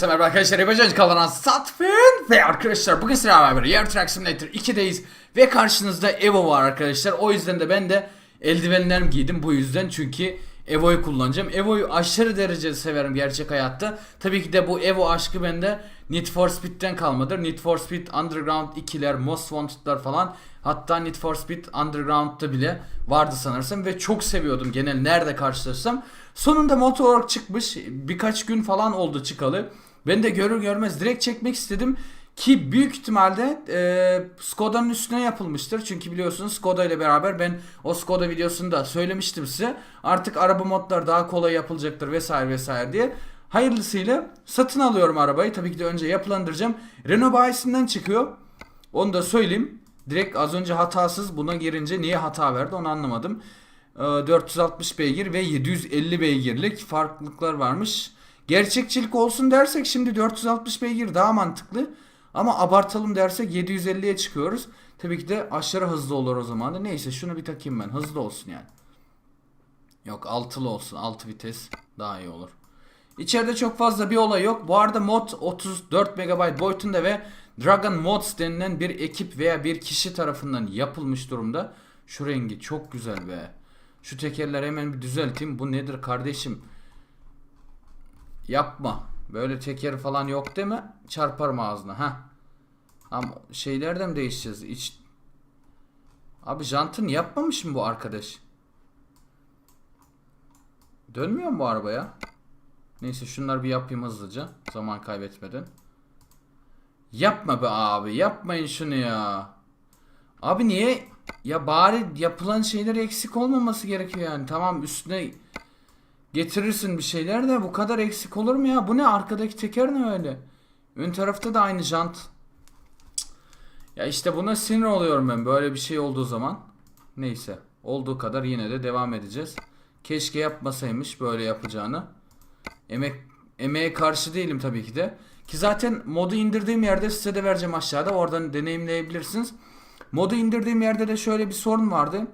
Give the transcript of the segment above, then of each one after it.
Herkese merhaba arkadaşlar. Yapacağız kalan Satfin ve arkadaşlar bugün sizlerle beraber Euro Truck Simulator 2'deyiz ve karşınızda Evo var arkadaşlar. O yüzden de ben de eldivenlerimi giydim bu yüzden çünkü Evo'yu kullanacağım. Evo'yu aşırı derece severim gerçek hayatta. Tabii ki de bu Evo aşkı bende Need for Speed'den kalmadır. Need for Speed Underground 2'ler, Most Wanted'lar falan hatta Need for Speed Underground'da bile vardı sanırsam ve çok seviyordum genel nerede karşılaşsam. Sonunda Motorwork çıkmış. Birkaç gün falan oldu çıkalı. Ben de görür görmez direkt çekmek istedim. Ki büyük ihtimalle e, Skoda'nın üstüne yapılmıştır. Çünkü biliyorsunuz Skoda ile beraber ben o Skoda videosunda söylemiştim size. Artık araba modlar daha kolay yapılacaktır vesaire vesaire diye. Hayırlısıyla satın alıyorum arabayı. Tabii ki de önce yapılandıracağım. Renault bayisinden çıkıyor. Onu da söyleyeyim. Direkt az önce hatasız buna girince niye hata verdi onu anlamadım. Ee, 460 beygir ve 750 beygirlik farklılıklar varmış. Gerçekçilik olsun dersek şimdi 460 beygir daha mantıklı. Ama abartalım dersek 750'ye çıkıyoruz. Tabii ki de aşırı hızlı olur o zaman da. Neyse şunu bir takayım ben. Hızlı olsun yani. Yok altılı olsun. 6 vites daha iyi olur. İçeride çok fazla bir olay yok. Bu arada mod 34 MB boyutunda ve Dragon Mods denilen bir ekip veya bir kişi tarafından yapılmış durumda. Şu rengi çok güzel be. Şu tekerleri hemen bir düzelteyim. Bu nedir kardeşim? Yapma. Böyle teker falan yok mi? Çarparım ağzına. Ha. Ama şeylerden değişeceğiz. İç... Abi jantını yapmamış mı bu arkadaş? Dönmüyor mu bu arabaya? Neyse şunları bir yapayım hızlıca. Zaman kaybetmeden. Yapma be abi. Yapmayın şunu ya. Abi niye? Ya bari yapılan şeyler eksik olmaması gerekiyor yani. Tamam üstüne getirirsin bir şeyler de bu kadar eksik olur mu ya? Bu ne? Arkadaki teker ne öyle? Ön tarafta da aynı jant. Ya işte buna sinir oluyorum ben böyle bir şey olduğu zaman. Neyse. Olduğu kadar yine de devam edeceğiz. Keşke yapmasaymış böyle yapacağını. Emek emeğe karşı değilim tabii ki de. Ki zaten modu indirdiğim yerde size de vereceğim aşağıda. Oradan deneyimleyebilirsiniz. Modu indirdiğim yerde de şöyle bir sorun vardı.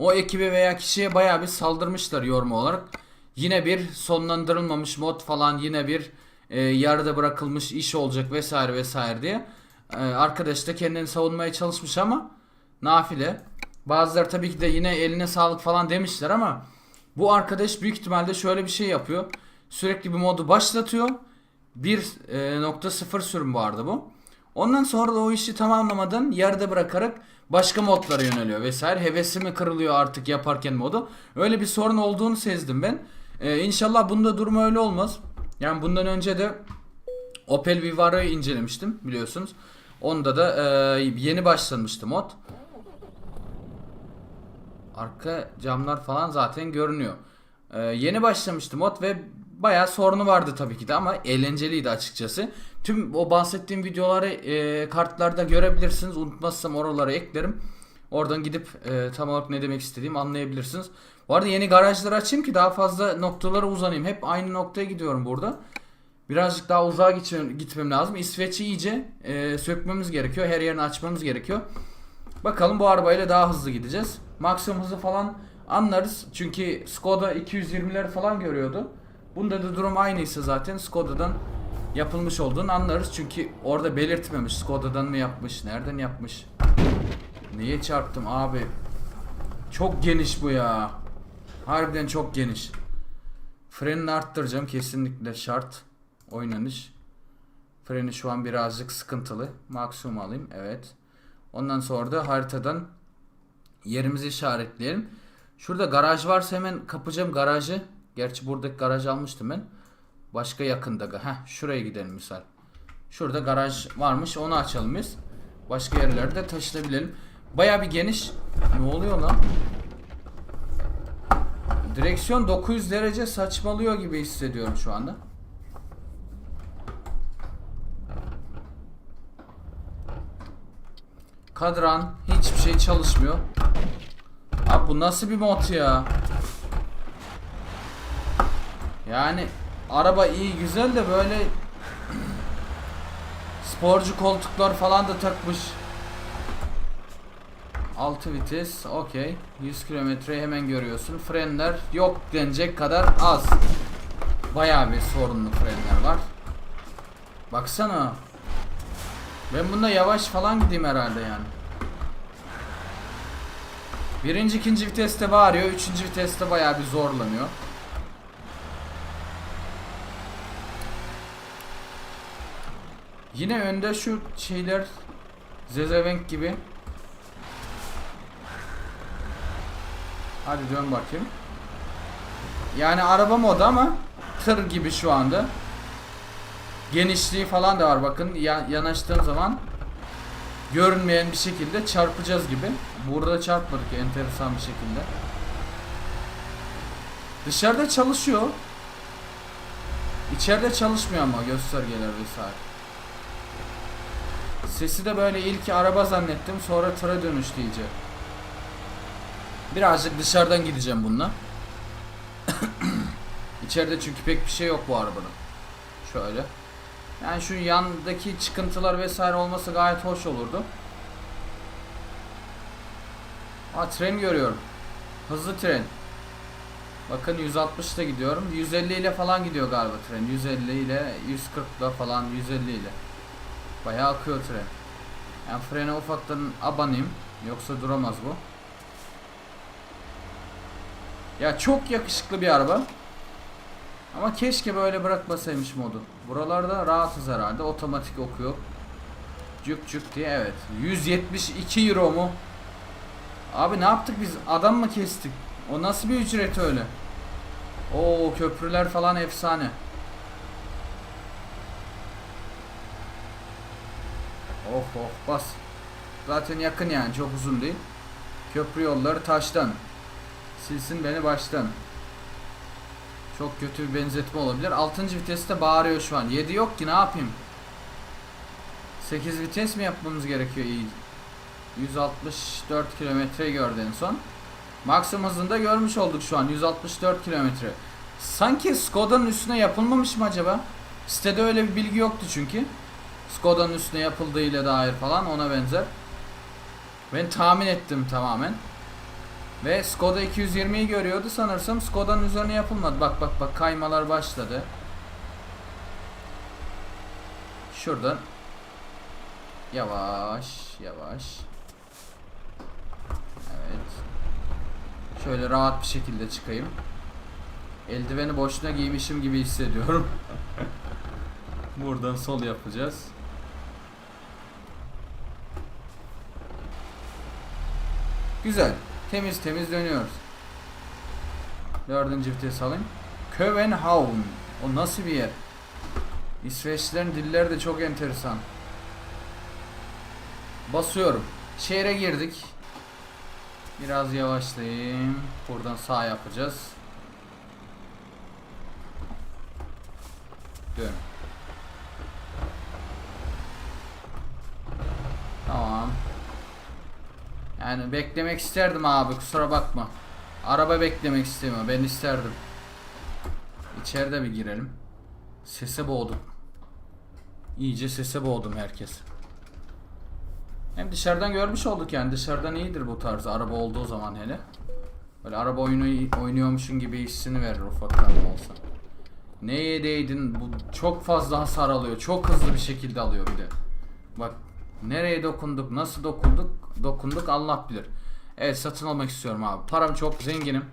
O ekibe veya kişiye bayağı bir saldırmışlar yorum olarak. Yine bir sonlandırılmamış mod falan yine bir e, yarıda bırakılmış iş olacak vesaire vesaire diye. E, arkadaş da kendini savunmaya çalışmış ama nafile. Bazıları tabii ki de yine eline sağlık falan demişler ama bu arkadaş büyük ihtimalle şöyle bir şey yapıyor. Sürekli bir modu başlatıyor. 1.0 sürüm vardı bu. Ondan sonra da o işi tamamlamadan yarıda bırakarak başka modlara yöneliyor vesaire. Hevesi mi kırılıyor artık yaparken modu. Öyle bir sorun olduğunu sezdim ben. Ee, inşallah bunda durum öyle olmaz. Yani bundan önce de Opel Vivara'yı incelemiştim biliyorsunuz. Onda da e, yeni başlamıştı mod. Arka camlar falan zaten görünüyor. Ee, yeni başlamıştı mod ve bayağı sorunu vardı tabii ki de ama eğlenceliydi açıkçası. Tüm o bahsettiğim videoları e, kartlarda görebilirsiniz. Unutmazsam oralara eklerim. Oradan gidip e, tam olarak ne demek istediğimi anlayabilirsiniz. Bu arada yeni garajları açayım ki daha fazla noktalara uzanayım. Hep aynı noktaya gidiyorum burada. Birazcık daha uzağa gitmem, gitmem lazım. İsveç'i iyice e, sökmemiz gerekiyor. Her yerini açmamız gerekiyor. Bakalım bu arabayla daha hızlı gideceğiz. Maksimum hızı falan anlarız. Çünkü Skoda 220'ler falan görüyordu. Bunda da durum aynıysa zaten Skoda'dan yapılmış olduğunu anlarız. Çünkü orada belirtmemiş. Skoda'dan mı yapmış? Nereden yapmış? Niye çarptım abi? Çok geniş bu ya. Harbiden çok geniş. Frenini arttıracağım. Kesinlikle şart. Oynanış. Freni şu an birazcık sıkıntılı. Maksimum alayım. Evet. Ondan sonra da haritadan yerimizi işaretleyelim. Şurada garaj varsa hemen kapacağım garajı. Gerçi buradaki garajı almıştım ben. Başka yakında. Heh şuraya gidelim misal. Şurada garaj varmış onu açalım biz. Başka yerlerde taşınabilelim. Baya bir geniş. Ne oluyor lan? Direksiyon 900 derece saçmalıyor gibi hissediyorum şu anda. Kadran hiçbir şey çalışmıyor. Abi bu nasıl bir mod ya? Yani araba iyi güzel de böyle sporcu koltuklar falan da takmış. 6 vites okey 100 kilometreyi hemen görüyorsun frenler yok denecek kadar az bayağı bir sorunlu frenler var. Baksana. Ben bunda yavaş falan gideyim herhalde yani. Birinci, ikinci viteste bağırıyor. Üçüncü viteste bayağı bir zorlanıyor. Yine önde şu şeyler Zezevenk gibi. Hadi dön bakayım. Yani araba modu ama tır gibi şu anda. Genişliği falan da var bakın. Ya, yanaştığım zaman görünmeyen bir şekilde çarpacağız gibi. Burada çarpmadık enteresan bir şekilde. Dışarıda çalışıyor. İçeride çalışmıyor ama göstergeler vesaire. Sesi de böyle ilk araba zannettim sonra tıra dönüştü iyice. Birazcık dışarıdan gideceğim bununla. İçeride çünkü pek bir şey yok bu arabanın. Şöyle. Yani şu yandaki çıkıntılar vesaire olması gayet hoş olurdu. Aa tren görüyorum. Hızlı tren. Bakın 160'da gidiyorum. 150 ile falan gidiyor galiba tren. 150 ile 140 ile falan 150 ile. Bayağı akıyor tren. Yani frene ufaktan abanayım. Yoksa duramaz bu. Ya çok yakışıklı bir araba. Ama keşke böyle bırakmasaymış modu. Buralarda rahatız herhalde. Otomatik okuyor. Cuk cuk diye evet. 172 euro mu? Abi ne yaptık biz? Adam mı kestik? O nasıl bir ücret öyle? Oo köprüler falan efsane. Oh oh bas. Zaten yakın yani çok uzun değil. Köprü yolları taştan. Silsin beni baştan. Çok kötü bir benzetme olabilir. 6. viteste bağırıyor şu an. 7 yok ki ne yapayım? 8 vites mi yapmamız gerekiyor iyi? 164 kilometre gördü en son. Maksimum hızında görmüş olduk şu an. 164 kilometre. Sanki Skoda'nın üstüne yapılmamış mı acaba? Sitede öyle bir bilgi yoktu çünkü. Skoda'nın üstüne yapıldığıyla dair falan ona benzer. Ben tahmin ettim tamamen. Ve Skoda 220'yi görüyordu sanırsam Skoda'nın üzerine yapılmadı. Bak bak bak kaymalar başladı. Şuradan yavaş yavaş. Evet. Şöyle rahat bir şekilde çıkayım. Eldiveni boşuna giymişim gibi hissediyorum. Buradan sol yapacağız. Güzel. Temiz temiz dönüyoruz. Dördüncü vites alayım. Kövenhavn. O nasıl bir yer? İsveçlilerin dilleri de çok enteresan. Basıyorum. Şehre girdik. Biraz yavaşlayayım. Buradan sağ yapacağız. Dön. Tamam. Yani beklemek isterdim abi kusura bakma. Araba beklemek istemiyor ben isterdim. İçeride bir girelim. Sese boğdum. İyice sese boğdum herkes. Hem dışarıdan görmüş olduk yani dışarıdan iyidir bu tarz araba olduğu zaman hele. Böyle araba oyunu oynuyormuşsun gibi hissini verir ufaktan olsa. Neye değdin? Bu çok fazla hasar alıyor. Çok hızlı bir şekilde alıyor bir de. Bak nereye dokunduk, nasıl dokunduk, dokunduk Allah bilir. Evet satın almak istiyorum abi. Param çok zenginim.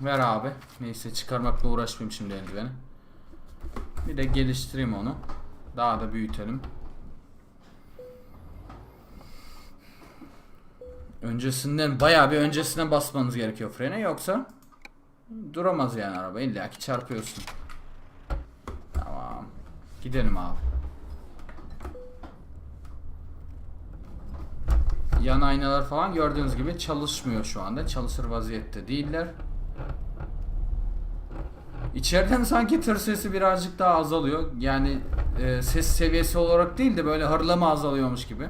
Ver abi. Neyse çıkarmakla uğraşmayayım şimdi eldiveni. Bir de geliştireyim onu. Daha da büyütelim. Öncesinden bayağı bir öncesinden basmanız gerekiyor frene yoksa duramaz yani araba illa ki çarpıyorsun. Tamam. Gidelim abi. Yan aynalar falan gördüğünüz gibi çalışmıyor şu anda. Çalışır vaziyette değiller. İçeriden sanki tır sesi birazcık daha azalıyor. Yani e, ses seviyesi olarak değil de böyle hırlama azalıyormuş gibi.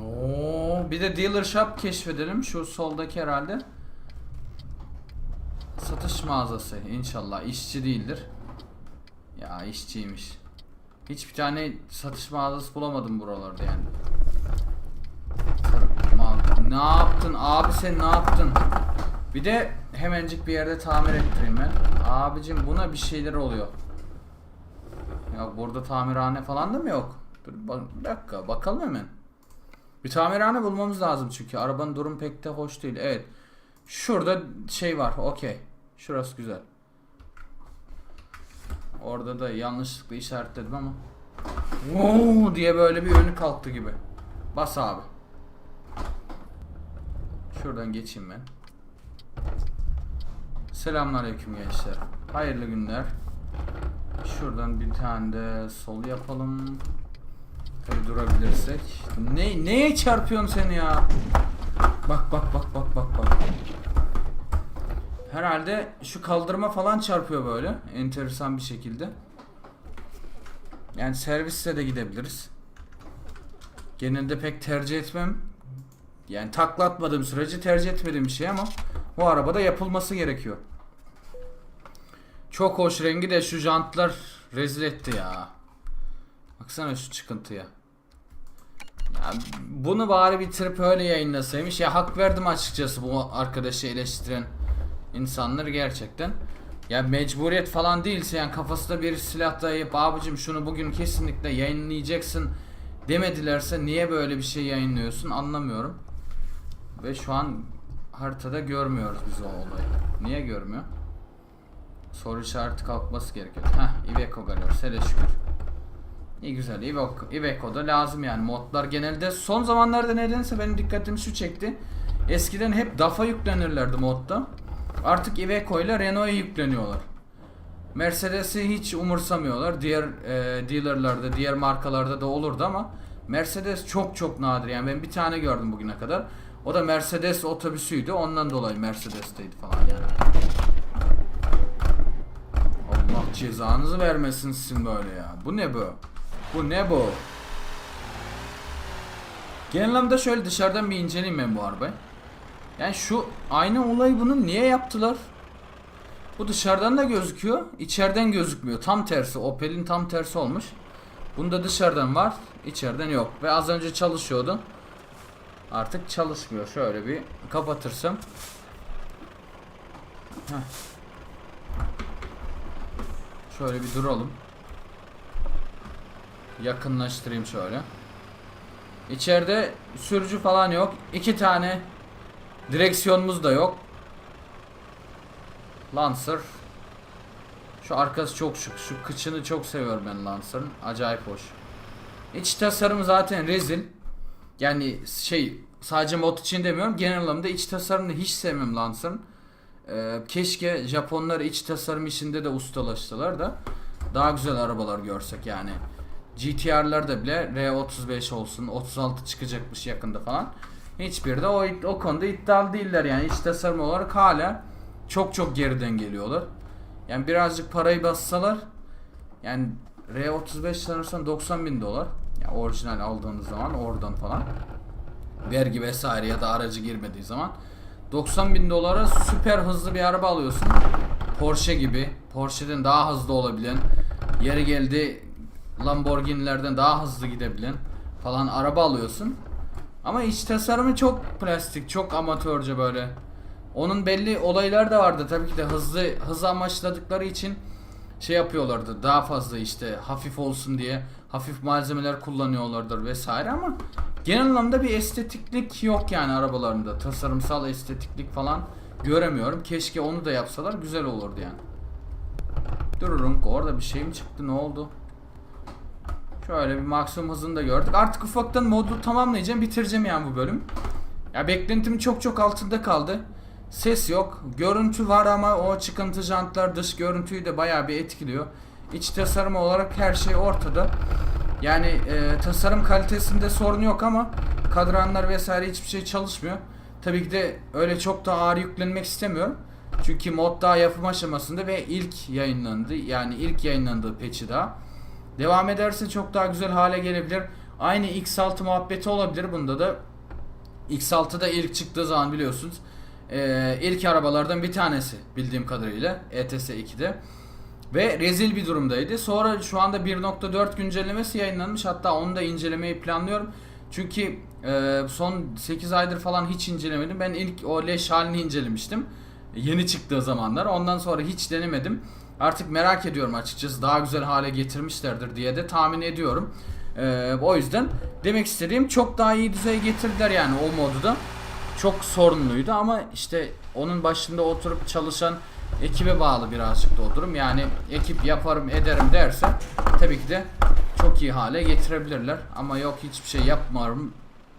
Oo, bir de dealer shop keşfedelim. Şu soldaki herhalde. Satış mağazası inşallah. işçi değildir. Ya işçiymiş. Hiçbir tane satış mağazası bulamadım buralarda yani. Ne yaptın abi sen ne yaptın? Bir de hemencik bir yerde tamir ettireyim ben. Abicim buna bir şeyler oluyor. Ya burada tamirhane falan da mı yok? Dur bak, bir dakika bakalım hemen. Bir tamirhane bulmamız lazım çünkü arabanın durum pek de hoş değil. Evet. Şurada şey var. Okey. Şurası güzel. Orada da yanlışlıkla işaretledim ama. Oo diye böyle bir önü kalktı gibi. Bas abi. Şuradan geçeyim ben. Selamünaleyküm gençler. Hayırlı günler. Şuradan bir tane de sol yapalım. Tabi durabilirsek. Ne neye çarpıyorsun sen ya? Bak bak bak bak bak bak. Herhalde şu kaldırma falan çarpıyor böyle enteresan bir şekilde. Yani serviste de gidebiliriz. Genelde pek tercih etmem. Yani taklatmadığım sürece tercih etmediğim bir şey ama bu arabada yapılması gerekiyor. Çok hoş rengi de şu jantlar rezil etti ya. Baksana şu çıkıntıya. Ya bunu bari bitirip öyle yayınlasaymış. Ya hak verdim açıkçası bu arkadaşı eleştiren insanları gerçekten. Ya mecburiyet falan değilse yani kafasında bir silah dayayıp abicim şunu bugün kesinlikle yayınlayacaksın demedilerse niye böyle bir şey yayınlıyorsun anlamıyorum. Ve şu an haritada görmüyoruz biz o olayı. Niye görmüyor? Soru işareti kalkması gerekiyor. Heh, Iveco geliyor. Hele şükür. İyi güzel. Iveco, Iveco da lazım yani. Modlar genelde son zamanlarda nedense benim dikkatimi şu çekti. Eskiden hep DAF'a yüklenirlerdi modda. Artık Iveco ile Renault'a yükleniyorlar. Mercedes'i hiç umursamıyorlar. Diğer e, dealerlarda, diğer markalarda da olurdu ama Mercedes çok çok nadir. Yani ben bir tane gördüm bugüne kadar. O da Mercedes otobüsüydü. Ondan dolayı Mercedes'teydi falan yani. Allah cezanızı vermesin sizin böyle ya. Bu ne bu? Bu ne bu? Genel anlamda şöyle dışarıdan bir inceleyeyim ben bu arabayı. Yani şu aynı olayı bunu niye yaptılar? Bu dışarıdan da gözüküyor, içeriden gözükmüyor. Tam tersi, Opel'in tam tersi olmuş. Bunda dışarıdan var, içeriden yok. Ve az önce çalışıyordu. Artık çalışmıyor. Şöyle bir kapatırsam. Şöyle bir duralım. Yakınlaştırayım şöyle. İçeride sürücü falan yok. İki tane direksiyonumuz da yok. Lancer. Şu arkası çok şık. Şu kıçını çok seviyorum ben Lancer'ın. Acayip hoş. İç tasarım zaten rezil. Yani şey sadece mod için demiyorum. Genel anlamda iç tasarımını hiç sevmem Lancer'ın. Ee, keşke Japonlar iç tasarım işinde de ustalaştılar da daha güzel arabalar görsek yani. GTR'larda bile R35 olsun 36 çıkacakmış yakında falan. Hiçbiri de o, o konuda iddialı değiller yani iç tasarım olarak hala çok çok geriden geliyorlar. Yani birazcık parayı bassalar yani R35 sanırsam 90 bin dolar. Yani orijinal aldığınız zaman oradan falan. Vergi vesaire ya da aracı girmediği zaman 90 bin dolara süper hızlı bir araba alıyorsun. Porsche gibi. Porsche'den daha hızlı olabilen. Yeri geldi Lamborghini'lerden daha hızlı gidebilen falan araba alıyorsun. Ama iç tasarımı çok plastik, çok amatörce böyle. Onun belli olaylar da vardı tabii ki de hızlı hız amaçladıkları için şey yapıyorlardı. Daha fazla işte hafif olsun diye hafif malzemeler kullanıyorlardır vesaire ama genel anlamda bir estetiklik yok yani arabalarında. Tasarımsal estetiklik falan göremiyorum. Keşke onu da yapsalar güzel olurdu yani. Dururum orada bir şey mi çıktı ne oldu? Şöyle bir maksimum hızını da gördük. Artık ufaktan modu tamamlayacağım bitireceğim yani bu bölüm. Ya beklentimin çok çok altında kaldı. Ses yok. Görüntü var ama o çıkıntı jantlar dış görüntüyü de bayağı bir etkiliyor. İç tasarım olarak her şey ortada. Yani e, tasarım kalitesinde sorun yok ama kadranlar vesaire hiçbir şey çalışmıyor. Tabii ki de öyle çok da ağır yüklenmek istemiyorum. Çünkü mod daha yapım aşamasında ve ilk yayınlandı. Yani ilk yayınlandığı patch'i daha. Devam ederse çok daha güzel hale gelebilir. Aynı X6 muhabbeti olabilir bunda da. X6'da ilk çıktığı zaman biliyorsunuz. Ee, ilk arabalardan bir tanesi bildiğim kadarıyla ETS 2'de. Ve rezil bir durumdaydı. Sonra şu anda 1.4 güncellemesi yayınlanmış. Hatta onu da incelemeyi planlıyorum. Çünkü Ee, son 8 aydır falan hiç incelemedim. Ben ilk o leş halini incelemiştim. Yeni çıktığı zamanlar. Ondan sonra hiç denemedim. Artık merak ediyorum açıkçası. Daha güzel hale getirmişlerdir diye de tahmin ediyorum. Ee, o yüzden demek istediğim çok daha iyi düzeye getirdiler yani o modu da. Çok sorunluydu ama işte onun başında oturup çalışan ekibe bağlı birazcık da o durum. Yani ekip yaparım ederim derse tabii ki de çok iyi hale getirebilirler. Ama yok hiçbir şey yapmarım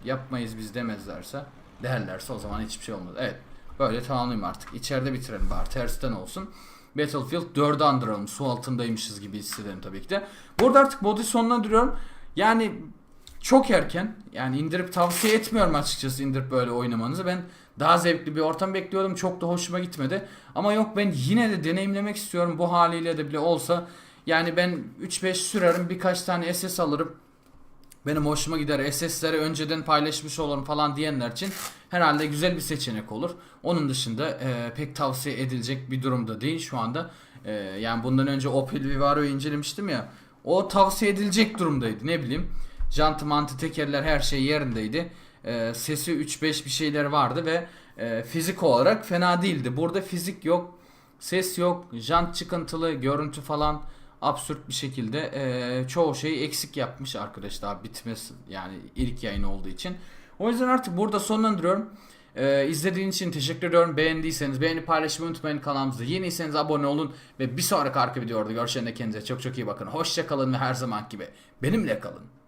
yapmayız biz demezlerse derlerse o zaman hiçbir şey olmaz. Evet böyle tamamlayayım artık. İçeride bitirelim bari tersten olsun. Battlefield 4'ü andıralım. Su altındaymışız gibi hissedelim tabii ki de. Burada artık modu sonlandırıyorum. Yani çok erken. Yani indirip tavsiye etmiyorum açıkçası indirip böyle oynamanızı. Ben daha zevkli bir ortam bekliyordum. Çok da hoşuma gitmedi. Ama yok ben yine de deneyimlemek istiyorum. Bu haliyle de bile olsa. Yani ben 3-5 sürerim birkaç tane SS alırım. Benim hoşuma gider. SS'leri önceden paylaşmış olurum falan diyenler için herhalde güzel bir seçenek olur. Onun dışında e, pek tavsiye edilecek bir durumda değil şu anda. E, yani bundan önce Opel Vivaro'yu incelemiştim ya. O tavsiye edilecek durumdaydı ne bileyim. Jantı mantı tekerler her şey yerindeydi. E, sesi 3-5 bir şeyler vardı ve e, fizik olarak fena değildi. Burada fizik yok. Ses yok. Jant çıkıntılı. Görüntü falan absürt bir şekilde e, çoğu şeyi eksik yapmış arkadaş daha bitmesi yani ilk yayın olduğu için. O yüzden artık burada sonlandırıyorum. E, izlediğiniz için teşekkür ediyorum. Beğendiyseniz beğeni paylaşmayı unutmayın kanalımıza. Yeniyseniz abone olun ve bir sonraki arka videoda görüşene kendinize çok çok iyi bakın. Hoşça kalın ve her zaman gibi benimle kalın.